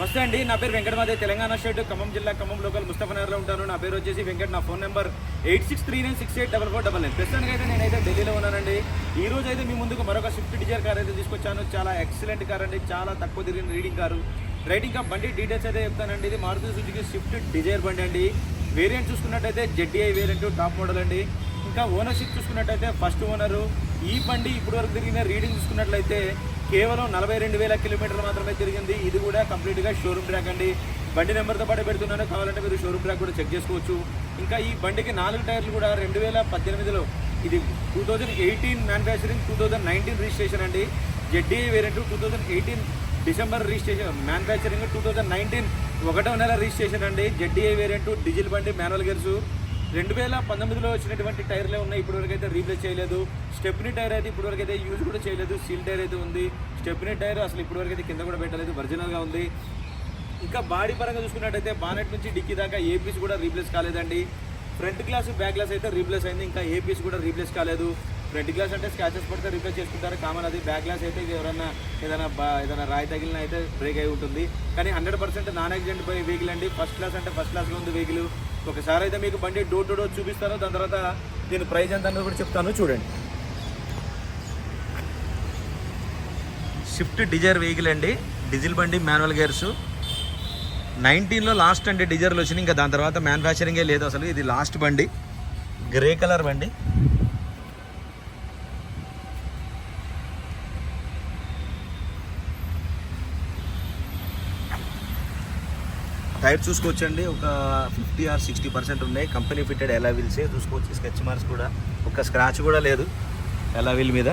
నమస్తే అండి నా పేరు వెంకటమాదే తెలంగాణ స్టేట్ ఖమ్మం జిల్లా ఖమ్మం లోకల్ ముస్తఫనగర్లో ఉంటాను. నా పేరు వచ్చేసి వెంకట్ నా phone number eight six three nine six eight double four double nine ప్రస్తుతానికి అయితే నేనైతే ఢిల్లీలో ఉన్నానండి. ఈ రోజు అయితే మీ ముందుకు మరొక స్విఫ్ట్ డిజైర్ కార్ అయితే తీసుకొచ్చాను. చాలా ఎక్సలెంట్ కార్ అండి చాలా తక్కువ తిరిగిన రీడింగ్ కారు రైడింగ్ కా బండి డీటెయిల్స్ అయితే చెప్తానండి. ఇది మారుతి సుజుకి స్విఫ్ట్ డిజైర్ బండి అండి. వేరియంట్ చూసుకున్నట్టయితే జెడ్డీఐ వేరియంట్ టాప్ మోడల్ అండి. ఇంకా ఓనర్షిప్ చూసుకున్నట్టయితే ఫస్ట్ ఓనరు ఈ బండి ఇప్పటివరకు తిరిగిన రీడింగ్ చూసుకున్నట్లయితే కేవలం నలభై రెండు వేల కిలోమీటర్లు మాత్రమే తిరిగింది. ఇది కూడా కంప్లీట్గా షోరూమ్ ట్రాక్ అండి. బండి నెంబర్తో పాటు పెడుతున్నాను. కావాలంటే మీరు షోరూమ్ ట్రాక్ కూడా చెక్ చేసుకోవచ్చు. ఇంకా ఈ బండికి నాలుగు టైర్లు కూడా రెండు వేల పద్దెనిమిదిలో. ఇది two thousand eighteen manufacturing two thousand nineteen registration అండి. ZD variant two thousand eighteen December registration manufacturing two thousand nineteen ఒకటో నెల రిజిస్ట్రేషన్ అండి. జెడ్డీఏ వేరియంట్ డీజిల్ బండి మాన్యువల్ గేర్స్ రెండు వేల పంతొమ్మిదిలో వచ్చినటువంటి టైర్లే ఉన్నాయి ఇప్పటివరకు అయితే రీప్లేస్ చేయలేదు. స్టెప్ని టైర్ అయితే ఇప్పటివరకు అయితే యూజ్ కూడా చేయలేదు. సీల్ టైర్ అయితే ఉంది. స్టెప్ని టైర్ అసలు ఇప్పటివరకు అయితే కింద కూడా పెట్టలేదు. ఒరిజినల్గా ఉంది. ఇంకా బాడీ పరంగా చూసుకున్నట్టయితే బానెట్ నుంచి డిక్కీ దాకా ఏ పీస్ కూడా రీప్లేస్ కాలేదండి. ఫ్రంట్ గ్లాస్ బ్యాక్ గ్లాస్ అయితే రీప్లేస్ అయింది. ఇంకా ఏ పీస్ కూడా రీప్లేస్ కాలేదు. ఫ్రంట్ గ్లాస్ అంటే స్క్రాచెస్ పడితే రీప్లేస్ చేసుకుంటారు. కామన్ అది బ్యాక్ గ్లాస్ అయితే ఎవరైనా ఏదైనా ఏదైనా రాయి తగిలిన అయితే బ్రేక్ అయి ఉంటుంది. కానీ hundred percent non accident vehicle అండి. ఫస్ట్ క్లాస్ అంటే ఫస్ట్ క్లాస్లో ఉంది వెహికల్. ఒకసారి అయితే మీకు బండి డోర్ టు డోర్ చూపిస్తాను. దాని తర్వాత దీని ప్రైజ్ ఎంత అన్నది కూడా చెప్తాను. చూడండి. షిఫ్ట్ డిజైర్ వెహికల్ అండి. డీజిల్ బండి మాన్యువల్ గేర్స్ నైన్టీన్లో లాస్ట్ అండి డిజైర్లు వచ్చినాయి. ఇంకా దాని తర్వాత మ్యానుఫ్యాక్చరింగే లేదు అసలు. ఇది లాస్ట్ బండి. గ్రే కలర్ బండి. టైర్ చూసుకోవచ్చండి. ఒక ఫిఫ్టీ ఆర్ సిక్స్టీ పర్సెంట్ ఉన్నాయి. కంపెనీ ఫిట్టెడ్ ఎలా వీల్సే చూసుకోవచ్చు. స్కెచ్ మార్క్స్ కూడా ఒక స్క్రాచ్ కూడా లేదు. ఎలా వీల్ మీద?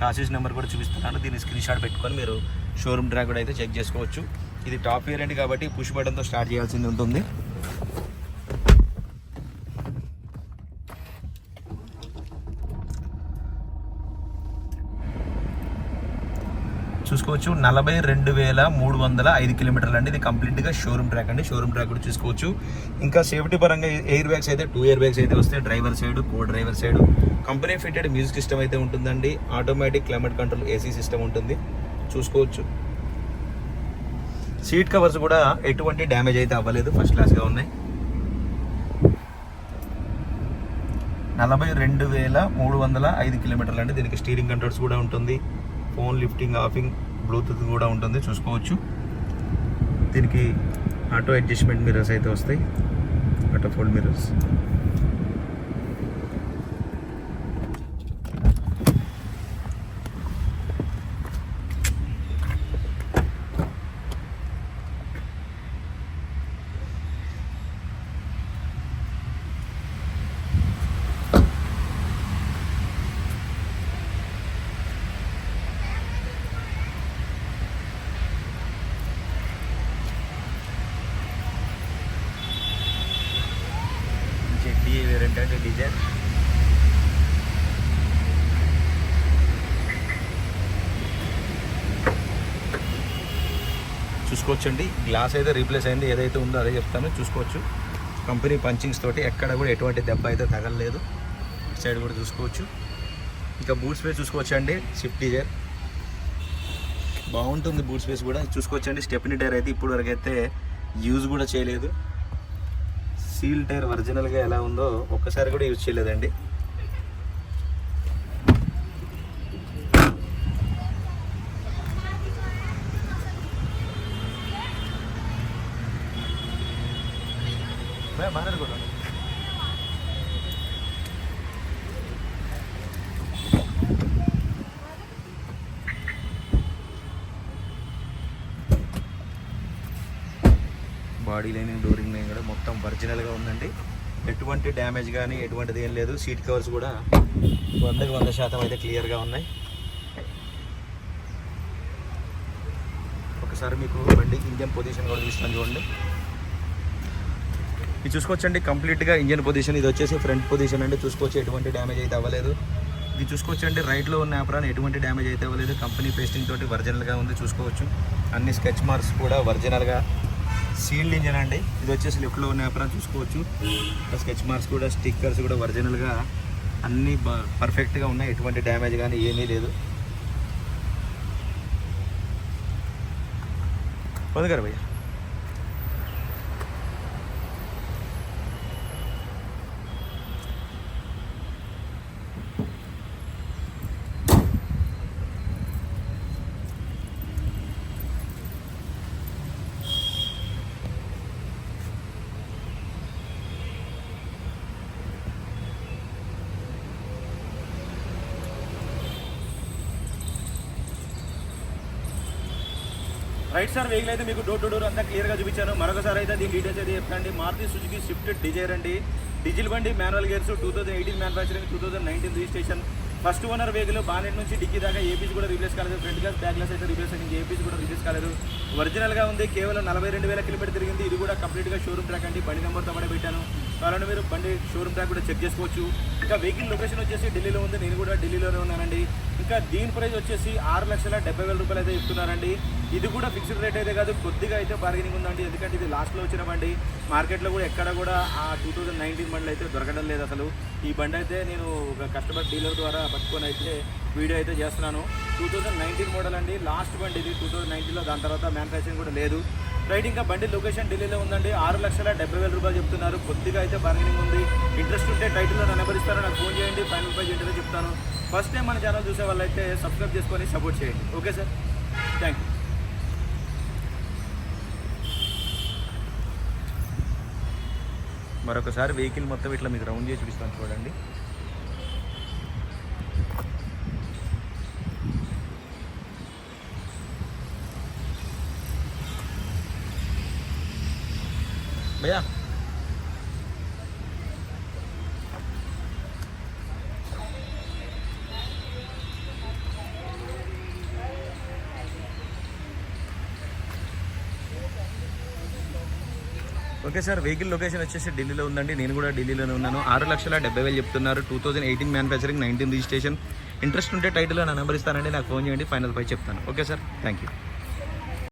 చాసెస్ నెంబర్ కూడా చూపిస్తున్నాను. దీన్ని స్క్రీన్ షాట్ పెట్టుకొని మీరు షోరూమ్ ట్రాక్ కూడా అయితే చెక్ చేసుకోవచ్చు. ఇది టాప్ వేరియంట్ కాబట్టి పుష్ బటన్తో స్టార్ట్ చేయాల్సింది ఉంటుంది. చూసుకోవచ్చు. నలభై రెండు వేల మూడు వందల ఐదు కిలోమీటర్లు అండి. ఇది కంప్లీట్గా షోరూమ్ ట్రాక్ అండి. షోరూమ్ ట్రాక్ కూడా చూసుకోవచ్చు. ఇంకా సేఫ్టీ పరంగా ఎయిర్ బ్యాగ్స్ అయితే టూ ఇయర్ బ్యాగ్స్ అయితే వస్తాయి. Driver side co driver side. Company fitted music system అయితే ఉంటుందండి. Automatic climate control AC system ఉంటుంది. చూసుకోవచ్చు. సీట్ కవర్స్ కూడా ఎటువంటి డ్యామేజ్ అయితే అవ్వలేదు. ఫస్ట్ క్లాస్గా ఉన్నాయి. నలభై రెండు వేల మూడు వందల ఐదు కిలోమీటర్లు అండి. దీనికి స్టీరింగ్ కంట్రోల్స్ కూడా ఉంటుంది. ఫోన్ లిఫ్టింగ్ ఆఫింగ్ బ్లూటూత్ కూడా ఉంటుంది. చూసుకోవచ్చు. దీనికి ఆటో అడ్జస్ట్మెంట్ మిర్రర్స్ అయితే వస్తాయి. ఆటో ఫోల్డ్ మిర్రర్స్ ఇది వేరియంట్ డిజైన్ చూసుకోవచ్చండి. గ్లాస్ అయితే రీప్లేస్ అయింది. ఏదైతే ఉందో అదే చెప్తాను. చూసుకోవచ్చు. కంపెనీ పంచింగ్స్ తోటి ఎక్కడ కూడా ఎటువంటి దెబ్బ అయితే తగలలేదు. ఇటు సైడ్ కూడా చూసుకోవచ్చు. ఇంకా బూట్ స్పేస్ చూసుకోవచ్చు అండి స్విఫ్ట్ డిజైర్ బాగుంటుంది బూట్ స్పేస్ కూడా. చూసుకోవచ్చండి. స్టెప్ని టైర్ అయితే ఇప్పుడు వరకు అయితే యూజ్ కూడా చేయలేదు. సీల్ టైర్ ఒరిజినల్గా ఎలా ఉందో ఒక్కసారి కూడా యూజ్ చేయలేదండి. బాడీ లైన్ డోరింగ్ లైన్ కూడా మొత్తం ఒరిజినల్గా ఉందండి. ఎటువంటి డ్యామేజ్ కానీ ఎటువంటిది ఏం లేదు. సీట్ కవర్స్ కూడా వందకి వంద శాతం అయితే క్లియర్గా ఉన్నాయి. ఒకసారి మీకు బండి ఇంజన్ పొజిషన్ కూడా చూస్తాను చూడండి. ఇది చూసుకోవచ్చండి. కంప్లీట్గా ఇంజన్ పొజిషన్ ఇది వచ్చేసి ఫ్రంట్ పొజిషన్ అండి. చూసుకోవచ్చు ఎటువంటి డ్యామేజ్ అయితే అవ్వలేదు. ఇది చూసుకోవచ్చండి. రైట్లో ఉన్న యాప్రాన్ ఎటువంటి డ్యామేజ్ అయితే అవ్వలేదు. కంపెనీ పేస్టింగ్ తోటి ఒరిజినల్గా ఉంది. చూసుకోవచ్చు. అన్ని స్కెచ్ మార్క్స్ కూడా ఒరిజినల్గా సీల్డ్ ఇంజన్ అండి. ఇది వచ్చేసి లిఫ్ట్లో ఉన్న వ్యాపారం చూసుకోవచ్చు. స్కెచ్ మార్క్స్ కూడా స్టిక్కర్స్ కూడా ఒరిజినల్గా అన్నీ పర్ఫెక్ట్గా ఉన్నాయి. ఎటువంటి డ్యామేజ్ కానీ ఏమీ లేదు. పొందుగారు భయ్యా. రైట్ సార్ వెహికల్ అయితే మీకు డోర్ టు డోర్ అంతా క్లియర్గా చూపించాను. మరొకసారి అయితే దీని డీటెయిల్స్ అయితే చెప్తాండి మారుతి సుజుకి స్విఫ్ట్ డిజైర్ అండి డీజిల్ బండి manual gears two thousand eighteen manufacturing two thousand nineteen registration first owner vehicle bonnet నుంచి డిక్కీ దాకా ఏపీస్ కూడా రిప్లేస్ కాలేదు. ఫ్రంట్ గ్లాస్ బ్యాక్ గ్లాస్ అయితే రిప్లేస్ అయింది. ఏపీస్ కూడా రిప్లేస్ కాలేదు. ఒరిజినల్గా ఉంది కేవలం నలభై రెండు వేల కిలోమీటర్ తిరిగింది. ఇది కూడా కంప్లీట్గా షోరూమ్ ట్రాక్ అండి. బండి నెంబర్తో పడే పెట్టాను. కావాలంటే మీరు బండి షోరూమ్ ట్రాక్ కూడా చెక్ చేసుకోవచ్చు. ఇంకా వెహికల్ లొకేషన్ వచ్చేసి ఢిల్లీలో ఉంది. నేను కూడా ఢిల్లీలోనే ఉన్నానండి. ఇంకా దీని ప్రైస్ వచ్చేసి ఆరు లక్షల డెబ్బై వేల రూపాయలు అయితే ఇస్తున్నారండి ఇది కూడా ఫిక్స్డ్ రేట్ అయితే కాదు కొద్దిగా అయితే బార్గెనింగ్ ఉందండి. ఎందుకంటే ఇది లాస్ట్లో వచ్చిన బండి మార్కెట్లో కూడా ఎక్కడ కూడా ఆ టూ థౌజండ్ నైన్టీన్ బండ్లు అయితే దొరకడం లేదు అసలు. ఈ బండి అయితే నేను ఒక కస్టమర్ డీలర్ ద్వారా పట్టుకొని అయితే వీడియో అయితే చేస్తున్నాను. టూ థౌజండ్ నైన్టీన్ మోడల్ అండి. లాస్ట్ బండి ఇది. టూ థౌజండ్ నైన్టీన్లో దాని తర్వాత మ్యానుఫ్యాక్చరింగ్ కూడా లేదు. రైట్ ఇంకా బండి లొకేషన్ ఢిల్లీలో ఉందండి. ఆరు లక్షల డెబ్బై వేల రూపాయలు చెప్తున్నారు. కొద్దిగా అయితే బార్గెనింగ్ ఉంది. ఇంట్రెస్ట్ ఉంటే టైటిల్లో నా నాకు ఫోన్ చేయండి. ఫైనల్ ప్రైజ్ ఏంటో చెప్తాను. ఫస్ట్ టైం మన ఛానల్ చూసే వాళ్ళైతే సబ్స్క్రైబ్ చేసుకొని సపోర్ట్ చేయండి. ఓకే సార్ థ్యాంక్ యూ మరొకసారి వెహికల్ మొత్తం ఇట్లా మీకు రౌండ్ చేసి చూపిస్తాను చూడండి. భయ్యా ఓకే సార్ వెహికల్ లొకేషన్ వచ్చేసి ఢిల్లీలో ఉందండి. నేను కూడా ఢిల్లీలోనే ఉన్నాను. ఆరు లక్షల డెబ్బై వేలు చెప్తున్నారు. Two thousand eighteen manufacturing nineteen registration interest ఉంటే టైటిల్లో నా నెంబర్ ఇస్తానండి. నాకు ఫోన్ చేయండి. ఫైనల్ పై చెప్తాను. Okay sir thank you